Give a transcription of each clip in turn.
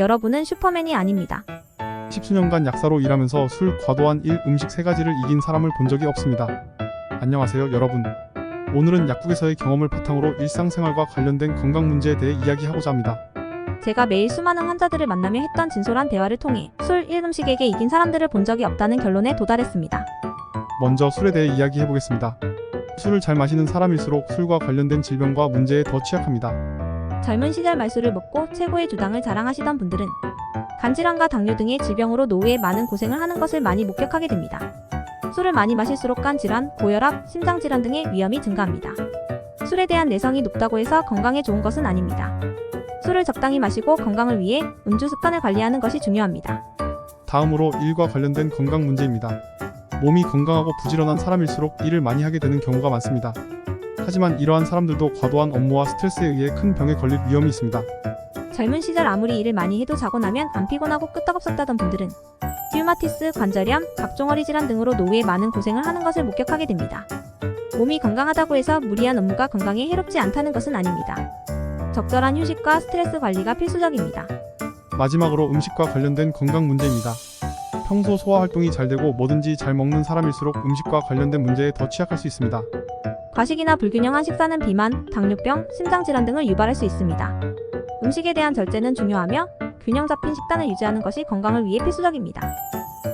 여러분은 슈퍼맨이 아닙니다. 십수년간 약사로 일하면서 술, 과도한 일, 음식 세 가지를 이긴 사람을 본 적이 없습니다. 안녕하세요, 여러분. 오늘은 약국에서의 경험을 바탕으로 일상생활과 관련된 건강 문제에 대해 이야기하고자 합니다. 제가 매일 수많은 환자들을 만나며 했던 진솔한 대화를 통해 술, 일 음식에게 이긴 사람들을 본 적이 없다는 결론에 도달했습니다. 먼저 술에 대해 이야기해 보겠습니다. 술을 잘 마시는 사람일수록 술과 관련된 질병과 문제에 더 취약합니다. 젊은 시절 말술을 먹고 최고의 주당을 자랑하시던 분들은 간질환과 당뇨 등의 질병으로 노후에 많은 고생을 하는 것을 많이 목격하게 됩니다. 술을 많이 마실수록 간 질환, 고혈압, 심장 질환 등의 위험이 증가합니다. 술에 대한 내성이 높다고 해서 건강에 좋은 것은 아닙니다. 술을 적당히 마시고 건강을 위해 음주 습관을 관리하는 것이 중요합니다. 다음으로 일과 관련된 건강 문제입니다. 몸이 건강하고 부지런한 사람일수록 일을 많이 하게 되는 경우가 많습니다. 하지만 이러한 사람들도 과도한 업무와 스트레스에 의해 큰 병에 걸릴 위험이 있습니다. 젊은 시절 아무리 일을 많이 해도 자고 나면 안 피곤하고 끄떡없었다던 분들은 류마티스, 관절염, 각종 허리 질환 등으로 노후에 많은 고생을 하는 것을 목격하게 됩니다. 몸이 건강하다고 해서 무리한 업무가 건강에 해롭지 않다는 것은 아닙니다. 적절한 휴식과 스트레스 관리가 필수적입니다. 마지막으로 음식과 관련된 건강 문제입니다. 평소 소화 활동이 잘 되고 뭐든지 잘 먹는 사람일수록 음식과 관련된 문제에 더 취약할 수 있습니다. 과식이나 불균형한 식사는 비만, 당뇨병, 심장질환 등을 유발할 수 있습니다. 음식에 대한 절제는 중요하며 균형 잡힌 식단을 유지하는 것이 건강을 위해 필수적입니다.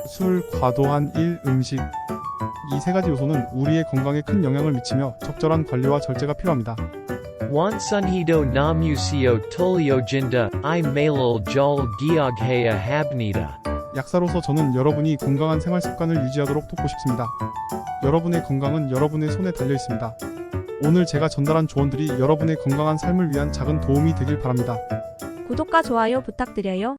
술, 과도한 일, 음식. 이 세 가지 요소는 우리의 건강에 큰 영향을 미치며 적절한 관리와 절제가 필요합니다. Wansunhido namusio i jol giogheya habnida. 약사로서 저는 여러분이 건강한 생활 습관을 유지하도록 돕고 싶습니다. 여러분의 건강은 여러분의 손에 달려 있습니다. 오늘 제가 전달한 조언들이 여러분의 건강한 삶을 위한 작은 도움이 되길 바랍니다. 구독과 좋아요 부탁드려요.